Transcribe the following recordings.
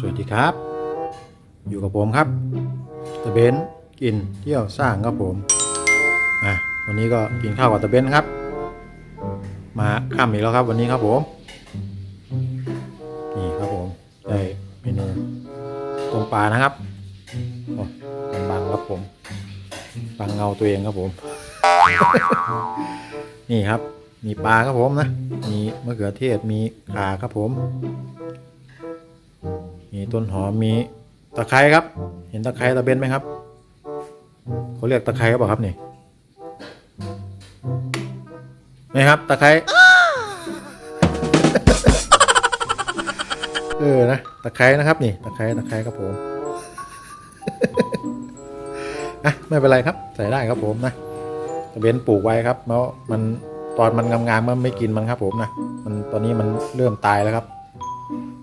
สวัสดีครับ อยู่กับผมครับตะเบนกินเที่ยวสร้างครับผมอะวันนี้ก็กินข้าวกับตะเบนครับ มาค่ำอีกแล้วครับ วันนี้ครับผมนี่ครับผมได้เมนูต้มปลานะครับโอ้มันบังครับผมบังเงาตัวเองครับผม นี่ครับมีปลาครับผมนะ มีมะเขือเทศ มีขาครับผม มีต้นหอมมีตะไคร้ครับ เห็นตะไคร้ตะเบนไหมครับเขาเรียกตะไคร้หรือเปล่าครับนี่นี่ครับตะไคร้เออนะตะไคร้นะครับนี่ตะไคร้ตะไคร้ครับผมอะไม่เป็นไรครับใส่ได้ครับผมนะตะเบนปลูกไว้ครับเพราะมันตอนมันงามๆมันไม่กินมันครับผมนะมันตอนนี้มันเริ่มตายแล้วครับ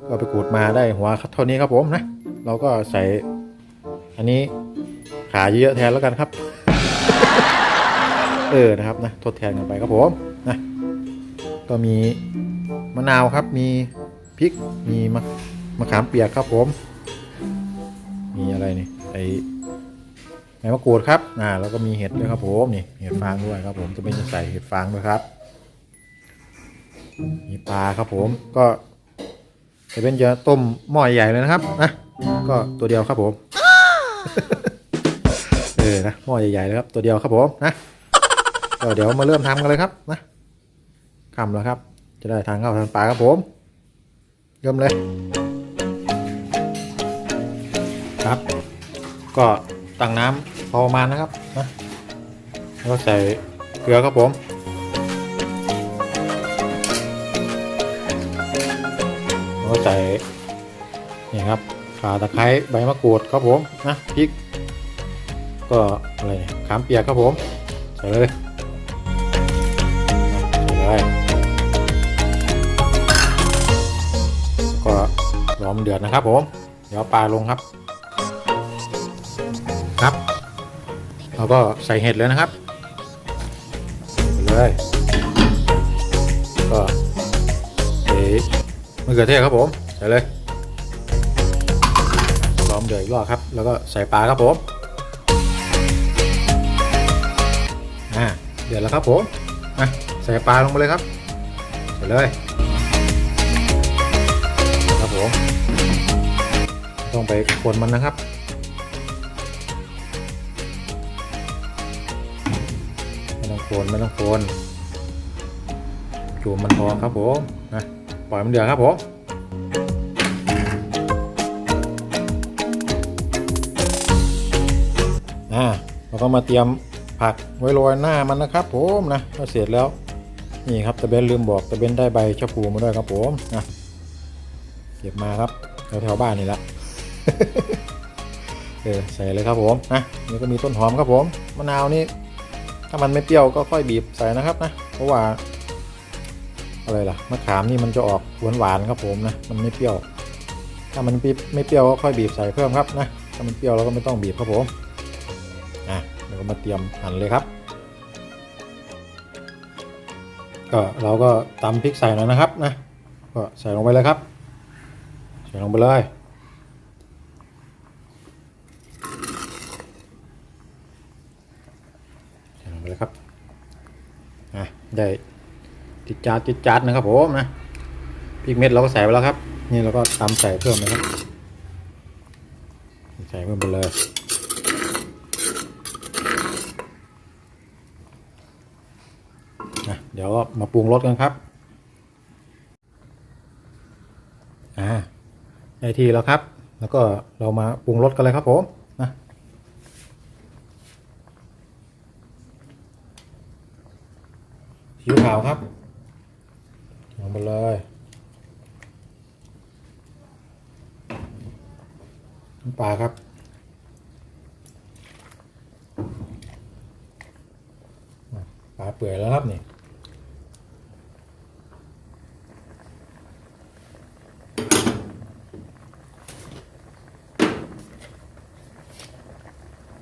ก็ไปขูดมาได้หัวเท่านี้ครับผมนะ เราก็ใส่ อันนี้ขาเยอะแทนแล้วกันครับ เออนะครับนะทดแทนกันไปครับผมนะก็มีมะนาวครับมีพริกมีมะมะขามเปียกครับผม มีอะไรนี่ไอใบมะกรูดครับอ่าแล้วก็มีเห็ดด้วยครับผมนี่เห็ดฟางด้วยครับผมจะเป็นจะใส่เห็ดฟางด้วยครับ มีปลาครับผมก็ จะเป็นจะต้มหม้อใหญ่เลยนะครับนะก็ตัวเดียวครับผม เออนะหม้อใหญ่ๆเลยครับ ตัวเดียวครับผมนะก็เดี๋ยวมาเริ่มทำกันเลยครับนะคำแล้วครับ จะได้ทางเข้าทางปลาครับผม เริ่มเลย ครับ ก็ตั้งน้ำพอประมาณนะครับนะแล้วใส่เกลือครับผม ก็ใส่นี่ครับข่าตะไคร้ใบมะกรูดครับผมนะพริก ก็อะไรเนี่ยขามเปียกครับผม ใส่เลยใส่เลยก็รอมเดือดนะครับผม เดี๋ยวปลาลงครับ ครับเราก็ใส่เห็ดเลยนะครับใส่เลย เขือเทศครับผมใส่เลยล้อมเดือดอีกรอบครับ แล้วก็ใส่ปลาครับผมอ่าเดือดแล้วครับผมมาใส่ปลาลงไปเลยครับใส่เลยครับผมต้องไปคนมันนะครับไม่ต้องโคนไม่ต้องโคนจูมันพอครับผมนะ ปล่อยมันเดือดครับผมอ่าเราก็มาเตรียมผักไว้โรยหน้ามันนะครับผมนะก็เสร็จแล้วนี่ครับตะเบนลืมบอกตะเบนได้ใบชะพูมาด้วยครับผมนะเก็บมาครับแถวแถวๆบ้านนี่แหละเออใส่เลยครับผมนะนี่ก็มีต้นหอมครับผมมะนาวนี่ถ้ามันไม่เปรี้ยวก็ค่อยบีบใส่นะครับนะเพราะว่า อะไรล่ะมะขามนี่มันจะออกหวานหวานๆครับผมนะมันไม่เปรี้ยว ถ้ามันไม่เปรี้ยวก็ค่อยบีบใส่เพิ่มครับนะถ้ามันเปรี้ยวเราก็ไม่ต้องบีบครับผมอะเดี๋ยวก็มาเตรียมหั่นเลยครับก็เราก็ตำพริกใส่หน่อยนะครับนะก็ใส่ลงไปเลยครับ ใส่ลงไปเลยใส่ลงไปเลยครับอะได้ จิดจาดจิดจาดนะครับผมนะพริกเม็ดเราก็ใส่ไปแล้วครับ นี่เราก็ตำใส่เพิ่มนะครับ ใส่เพิ่มไปเลยนะเดี๋ยวมาปรุงรสกันครับอ่าได้ที่แล้วครับ แล้วก็เรามาปรุงรสกันเลยครับผมนะซีอิ๊วขาวครับ ไปเลยน้ำปลาครับ ปลาเปื่อยแล้วครับนี่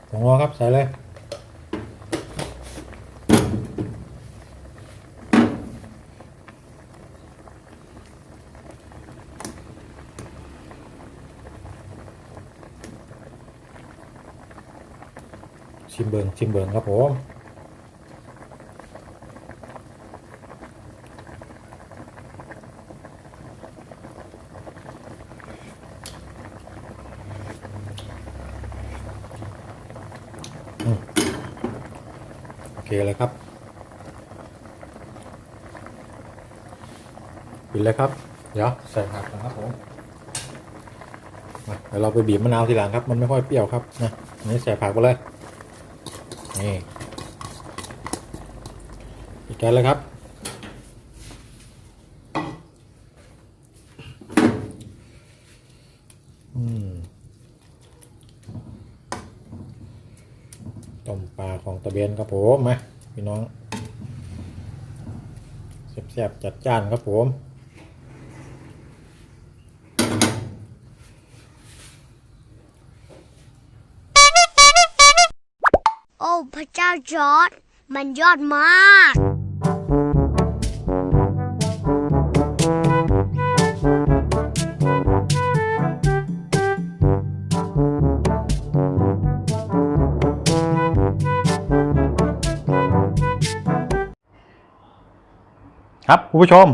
สองรอครับ ใส่เลย ชิมเบิงชิมเบิงครับผมโอเคเลยครับปิดเลยครับ เดี๋ยวใส่ผักนะครับผมเดี๋ยวเราไปบีบมะนาวทีหลังครับ มันไม่ค่อยเปรี้ยวครับนะนนี้ใส่ผักไปเลย นี่อีกแกนเลยครับ ต้มปลาของตะเบนครับผมมาพี่น้องแซ่บๆจัดจ้านครับผมาจอร์ดมันยอดมาก ครับคุณผู้ชม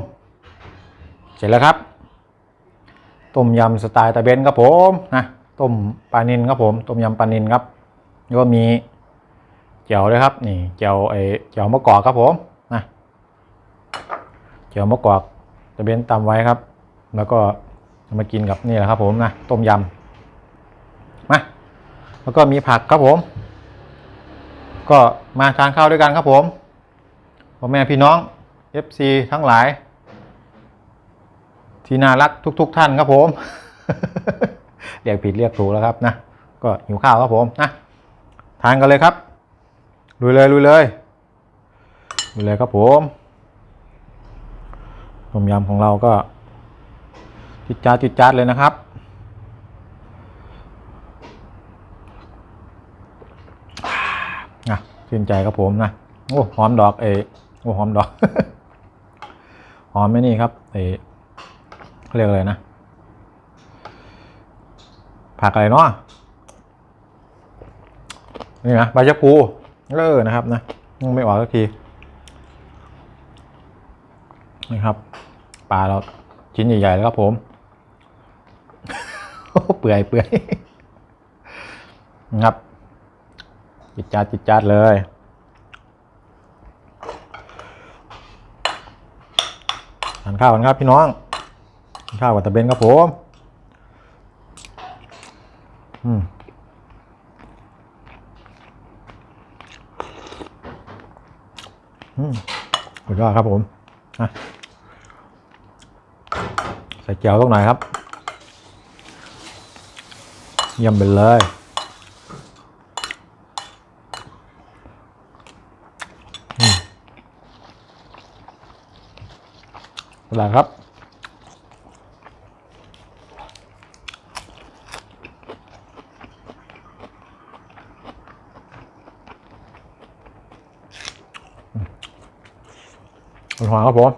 เสร็จแล้วครับ ต้มยำสไตล์ตะเบนครับผมนะต้มปลานินครับผม ต้มยำปลานินครับ ก็มี เจียวด้วยครับนี่เจียวไอเจียวมะกอกครับผมนะเจียวมะกอกตะเบนตำไว้ครับ แล้วก็มากินกับนี่แหละครับ ผมนะต้มยำมาแล้วก็มีผักครับผม ก็มาทานข้าวด้วยกันครับผมพ่อแม่พี่น้อง FC ทั้งหลาย ที่น่ารักทุกๆท่านครับผมเรียกผิดเรียกถูกแล้วครับนะก็หิวข้าวครับผมนะทานกันเลยครับ ลุยเลยลุยเลยลุยเลยครับผมต้มยำของเราก็จิดจ้าจิดจ้าดเลยนะครับ นะชื่นใจครับผมนะ โอ้หอมดอกเออโอ้หอมดอก หอมไม่นี่ครับเออเขาเรียกอะไรนะ ผักอะไรเนาะนี่นะใบชะพู เออนะครับนะยังไม่ออกสักทีนี่ครับปลาเราชิ้นใหญ่ๆแล้วครับผมเปื่อยเปื่อยนะครับจิตจัดจิตจัดเลยทานข้าวกันครับพี่น้องทานข้าวกับตะเบนครับผม อืมอืม สุดยอดครับผมใส่เจียวตรงไหนอยครับเยี่ยมไปเลยอะไรครับ หวาครับผม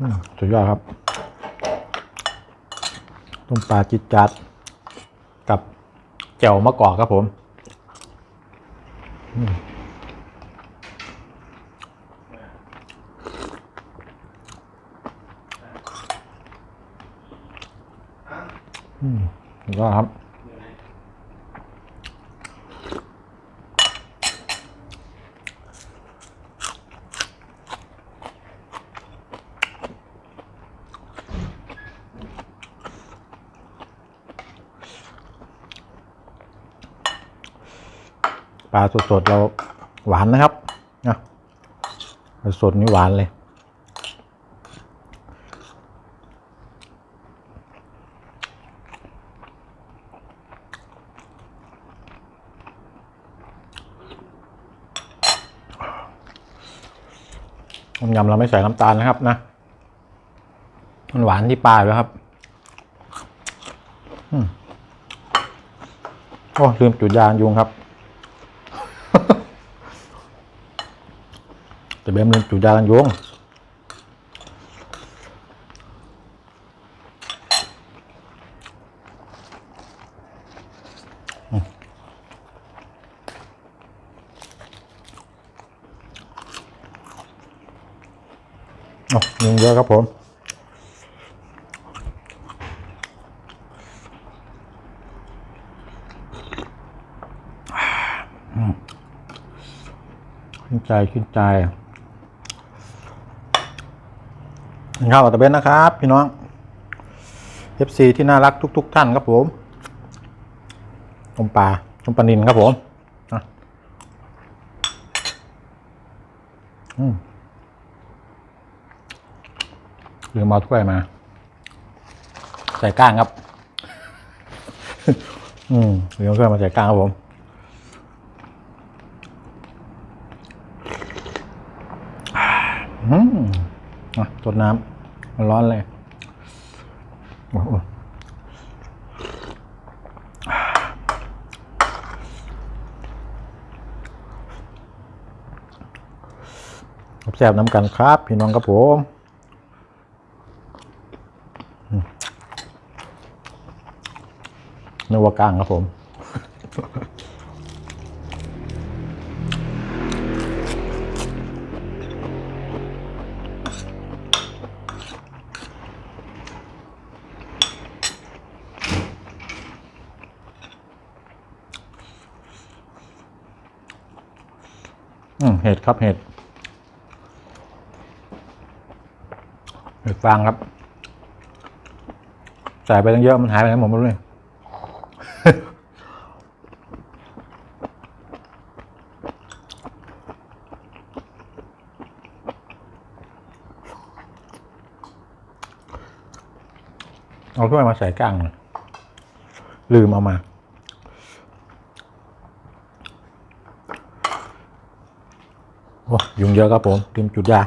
อืมสุดยอดครับ ต้มปลาจิตจัด กับแจ่วมะกอกครับผมอืมสุดยอดครับ ปลาสดๆเราหวานนะครับนะปลาสดนี่หวานเลย ต้มยำเราไม่ใส่น้ำตาลนะครับนะ มันหวานที่ปลาแล้วครับอืมโอ้ลืมจุดยางยุงครับ แต่แบบมันจุดยากันโยงยุงเยอะครับผมขึ้นใจขึ้นใจ ข้าวกับตะเบนนะครับ พี่น้อง FC ที่น่ารักทุก ๆ ท่านครับผมต้มปลาต้มปลานินครับผมอะอืมลืมเอาถ้วยมา ใส่ก้างครับ อืมลืมเอาถ้วยมาใส่ก้างครับผมอืม อะตดน้ำมันร้อนเลยโอ้โหแซ่บน้ำกันครับ พี่น้องครับผมอืมนึกว่ากลางครับผม ครับเห็ดเห็ดฟางครับใส่ไปตั้งเยอะมันหายไปไหนหมดไม่รู้เลยเอาถ้วยมาใส่ก้างหน่อยลืมเอามา โอ้ ยุงเยอะครับผมเตรียมจุดยา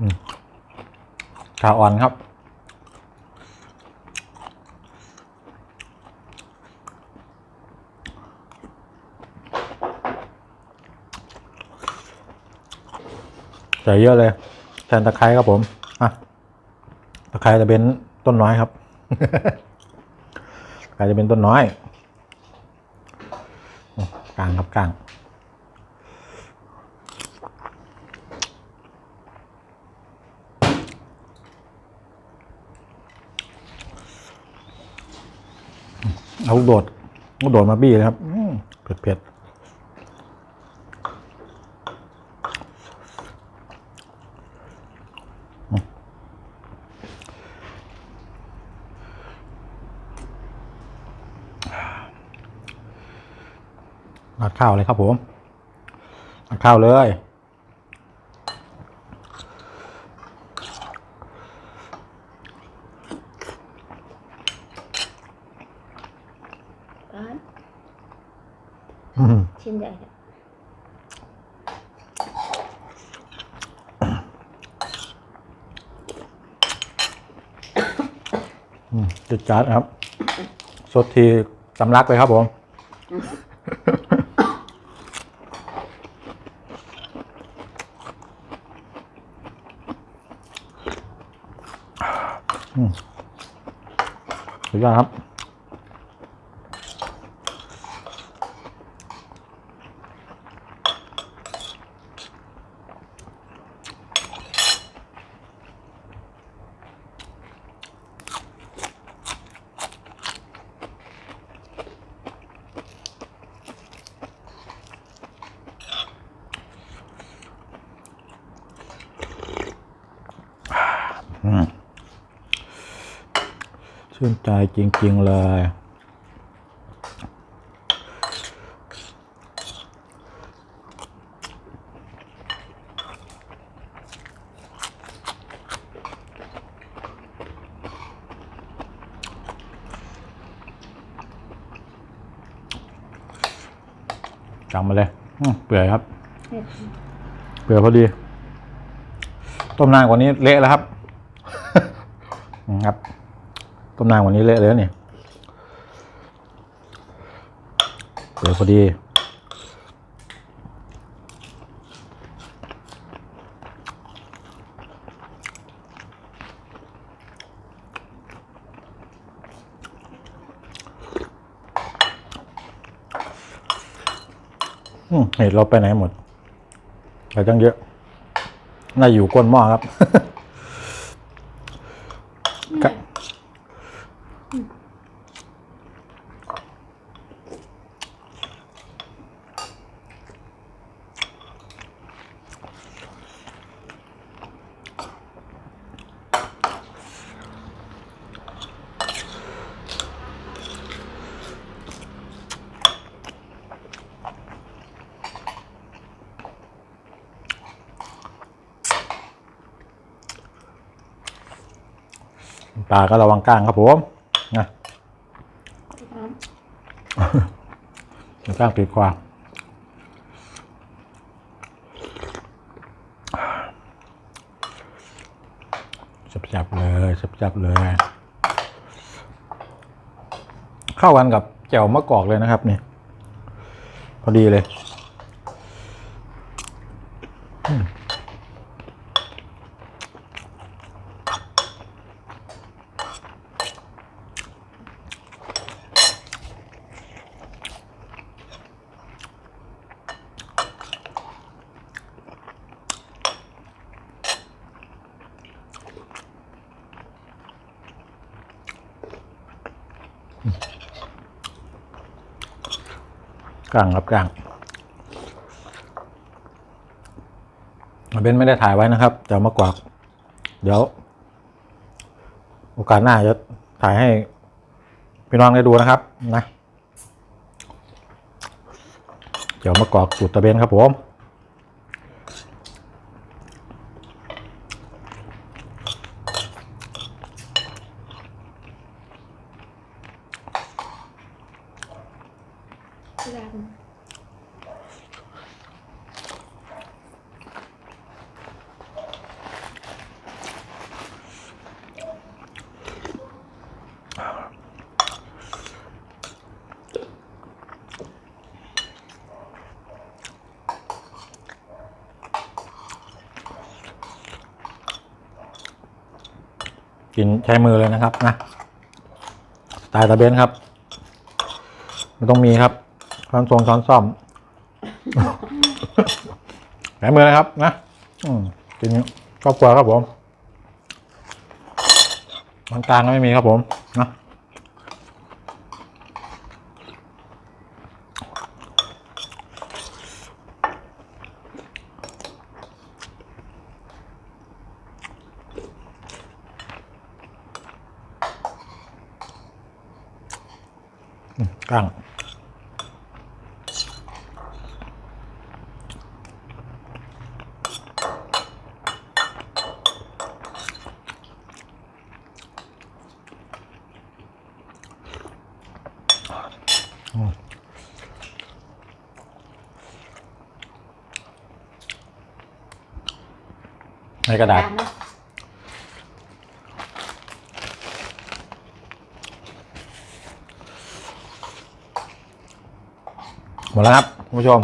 อืมขาอ่อนครับ ใส่เยอะเลยแทนตะไคร้ครับผมอะตะไคร้จะเป็นต้นน้อยครับตะไคร้จะเป็นต้นน้อยกลางครับกลางเอาโดดโดดมาบี้เลยครับเผ็ดเผ็ด ข้าวเลยครับผมราดข้าวเลยร้านอืมชิ้นใหญ่เนี่ยจุดจัดครับ สดทีสำลักเลยครับผม สุดยอดครับ ชื่นใจจริง ๆ เลยจำมาเลยอืมเปื่อยครับเห็ดเปื่อยพอดี ต้มนานกว่านี้เละแล้วครับ อืมครับ กำลังวันนี้เละแล้วเนี่ยเดี๋ยวพอดี เห็ดเราไปไหนหมดไปตั้งเยอะ น่าอยู่ก้นหม้อครับาก็ระวังก้างครับผมนะก้างปีกกว่าจับๆเลยจับๆเลย เข้ากันกับแจ่วมะกอกเลยนะครับนี่พอดีเลย กลางครับกลางเบนไม่ได้ถ่ายไว้นะครับจะมากกว่าเดี๋ยว โอกาสหน้าจะถ่ายให้พี่น้องได้ดูนะครับนะ เดี๋ยวมากอกสูตรตะเบนครับผม กินใช้มือเลยนะครับนะสไตล์ตะเบนครับไม่ต้องมีครับช้อนทรงช้อนซ่อมใช้มือนะครับนะกินครอบครัวครับผมมันกลางก็ไม่มีครับผม นะกลางในกระดาษ จานนะ ห มดแล้วครับคุณผู้ชม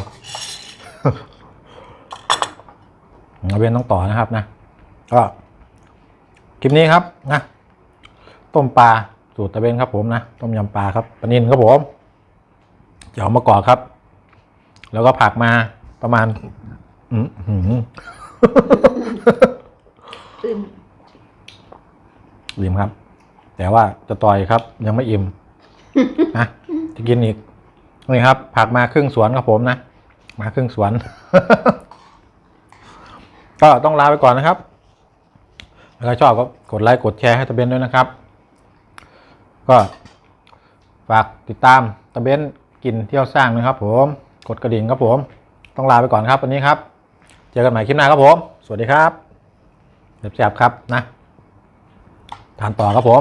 เอาเบนต้องต่อนะครับนะ ก็คลิปนี้ครับนะ ต้มปลาสูตรตะเบนครับผมนะ ต้มยำปลาครับปลานินครับผมเดี๋ยวมากรอกครับ แล้วก็ผักมาประมาณ อืมหืมอื่นอิ่มครับ แต่ว่าจะต่อยครับ ยังไม่อิ่มนะจะกินอีก นี่ครับ ผักมาครึ่งสวนครับผมนะ มาครึ่งสวน ก็ต้องลาไปก่อนนะครับถ้าชอบก็กดไลค์กดแชร์ให้ตะเบนด้วยนะครับ ก็ฝากติดตามตะเบนกินเที่ยวสร้างนะครับ ผมกดกระดิ่งครับผม ต้องลาไปก่อนครับวันนี้ครับ เจอกันใหม่คลิปหน้าครับผม สวัสดีครับเจ็บๆครับนะทานต่อครับผม